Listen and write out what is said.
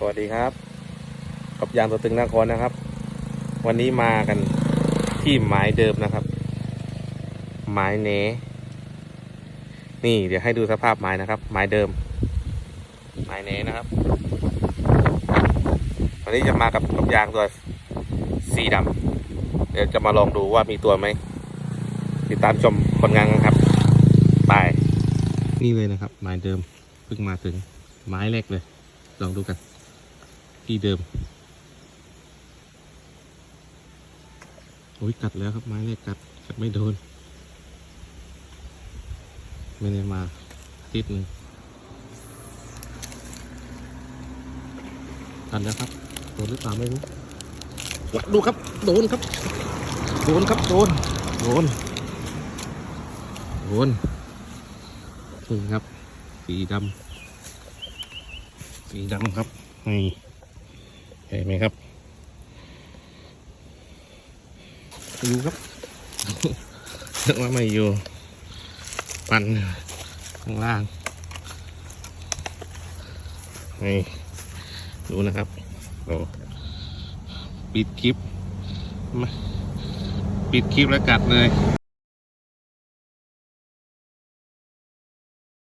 สวัสดีครับ กับยางตัวตึงนครนะครับ วันนี้มากันที่หมายเดิมนะครับ หมายเนนี่เดี๋ยวให้ดูสภาพไม้นะครับไม้เดิมไม้เนนะครับ วันนี้จะมากับกับยางตัวสีดำเดี๋ยวจะมาลองดูว่ามีตัวไหมติดตามชมผลงานกันครับไปนี่เลยนะครับไม้เดิมเพิ่งมาถึงไม้เล็กเลย ลองดูกัน ที่เดิม โอ้ยกัดแล้วครับไม้แรกกัดกัดไม่โดน ไม่ได้มาติดหนึ่งกัดแล้วครับโดนหรือเปล่าไม่รู้ดูครับ โดนครับ โดนครับโดนโดนโดนนี่ครับ สีดำสีดำครับนี่ เห็นไหมครับอยู่ครับนึกว่าไม่อยู่ ปั่นข้างล่างนี่ดูนะครับโอ้ปิดคลิปมาปิดคลิปแล้วกัดเลย